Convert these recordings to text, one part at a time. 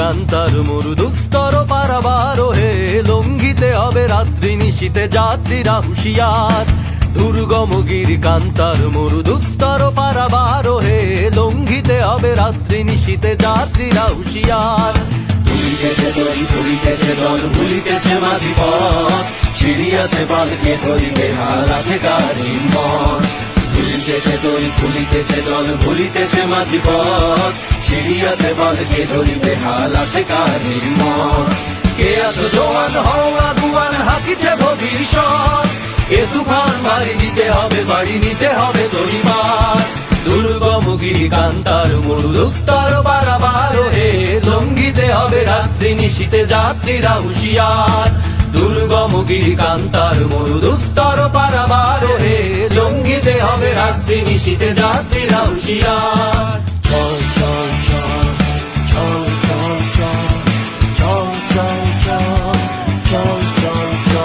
কান্তার মরু দুস্তর পারাবার হে লঙ্ঘিতে হবে রাত্রি নিশীতে যাত্রীরা হুঁশিয়ার। দুর্গম গির কান্তার মরু দুস্তর পারাবার হে লঙ্ঘিতে হবে রাত্রি নিশীতে যাত্রীরা হুঁশিয়ার। ভুলিতেছে তরি ভুলিতেছে ভুলিতেছে মাঝি পথ। ছিড়িয়াছে বালকে ধরিবে হাল আছে কার হিম্মত ফুলিতেছে দই ফুলিতেছে জল, ভুলিতেছে মাঝি পথ। সিঁড়ি বল, কে ধরিবে হাল আছে কার নির্মল কে আছো জোয়ান, হওয়া দুয়ান হাকিছে ভবিষ্যৎ। এ তুফান, বাড়ি নিতে হবে, বাড়ি নিতে হবে পরিবার দুর্গমগিরি কান্তার মুরুদুস্তার বারাবার হে লঙ্গিতে হবে রাত্রি, নিশীতে যাত্রীরা হুশিয়ার। দুর্গমগিরি কান্তার মুরুদুস্তার রাত্রি নিশীতে যাত্রীরা হুঁশিয়ার চল চল চল চল চল চল চল চল চল চল চল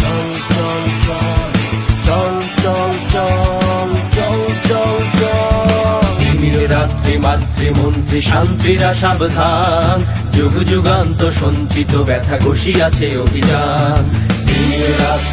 চল চল চল চল চল চল চল চল তিমিরে রাত্রি মাতৃমন্ত্রী শান্তিরা সাবধান যুগ যুগান্ত সঞ্চিত ব্যথা ঘষিয়াছে অভিযান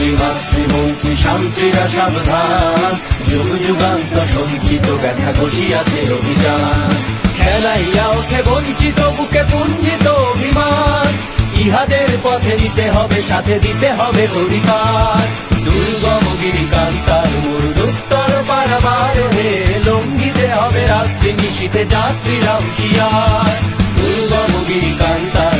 মাতৃমন্ত্রী শান্তিরা সাবধান। যুগ, যুগান্ত সঞ্চিত ব্যথা ঘষিয়াছে অভিযান। খেলাইয়া ওঠে বঞ্চিত, বুকে পুঞ্জিত অভিমান। ইহাদের পথে নিতে হবে, সাথে দিতে হবে অধিকার। দুর্গম গিরি কান্তার মরুদস্তর পারাবার হে লঙ্ঘিতে হবে রাত্রি নিশীতে যাত্রীরা হুঁশিয়ার। দুর্গম গিরি কান্তার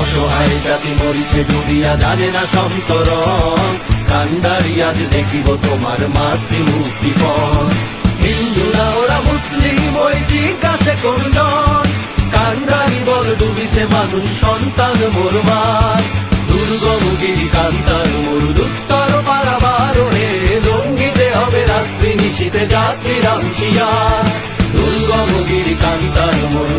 অসহায় জাতি মরিছে ডুবিয়া জানে না সন্তরণ। কাঙ্গারি আজ দেখিব তোমার মাতৃমুক্তিপণ হিন্দুরা, ওরা মুসলিম, ওই জিজ্ঞাসে করজন কাঙ্গারি বল ডুবিছে মানুষ, সন্তান মোরমার দুর্গম গিরি কান্তার মরু দুস্তর পারাবার হে লঙ্ঘিতে হবে রাত্রি, নিশীতে যাত্রীরা হুঁশিয়ার দুর্গম গিরি কান্তার মরু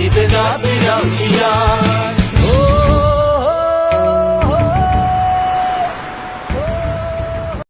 شی به ندویم کیم